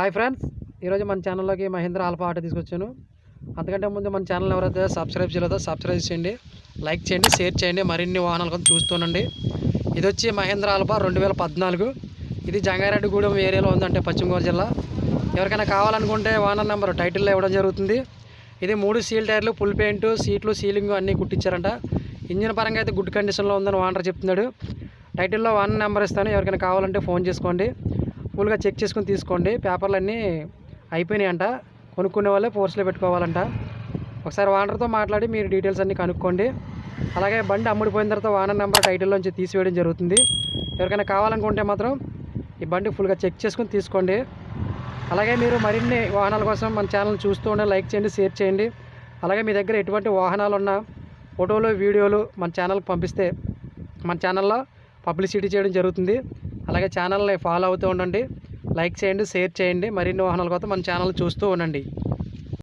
Hi friends ఈరోజు మన ఛానల్లోకి మహేంద్ర ఆల్ఫా ఆటో తీసుకొచ్చాను. అంతకంటే ముందు మన ఛానల్ ఎవరైతే సబ్స్క్రైబ్ చేయలేదో సబ్స్క్రైబ్ చేయండి లైక్ చేయండి షేర్ చేయండి మరిన్ని వాహనాలు కొంచెం చూస్తుండండి ఇది వచ్చి మహేంద్ర ఆల్ఫా రెండు వేల పద్నాలుగు. ఇది జంగారెడ్డిగూడెం ఏరియాలో ఉందంటే పశ్చిమ గోదావరి జిల్లా. ఎవరికైనా కావాలనుకుంటే వాహనం నెంబర్ టైటిల్లో ఇవ్వడం జరుగుతుంది. ఇది మూడు సీల్ టైర్లు ఫుల్ పెయింట్ సీట్లు సీలింగ్ అన్నీ కుట్టించారంట. ఇంజిన్ పరంగా అయితే గుడ్ కండిషన్లో ఉందని ఓనర్ చెప్తున్నాడు. టైటిల్లో వన్ నెంబర్ ఇస్తాను. ఎవరికైనా కావాలంటే ఫోన్ చేసుకోండి. ఫుల్గా చెక్ చేసుకుని తీసుకోండి. పేపర్లు అన్నీ అయిపోయినాయంట. కొనుక్కునే వాళ్ళే ఫోర్స్లో పెట్టుకోవాలంట. ఒకసారి ఓనర్తో మాట్లాడి మీరు డీటెయిల్స్ అన్నీ కనుక్కోండి. అలాగే బండి అమ్ముడిపోయిన తర్వాత ఓనర్ నెంబర్ టైటిల్లోంచి తీసివేయడం జరుగుతుంది. ఎవరికైనా కావాలనుకుంటే మాత్రం ఈ బండి ఫుల్గా చెక్ చేసుకుని తీసుకోండి. అలాగే మీరు మరిన్ని వాహనాల కోసం మన ఛానల్ చూస్తూ ఉండే లైక్ చేయండి షేర్ చేయండి. అలాగే మీ దగ్గర ఎటువంటి వాహనాలు ఉన్నా ఫోటోలు వీడియోలు మన ఛానల్కి పంపిస్తే మన ఛానల్లో పబ్లిసిటీ చేయడం జరుగుతుంది. అలాగే ఛానల్ని ఫాలో అవుతూ ఉండండి. లైక్ చేయండి షేర్ చేయండి. మరిన్ని వాహనాల కోసం మన ఛానల్ చూస్తూ ఉండండి.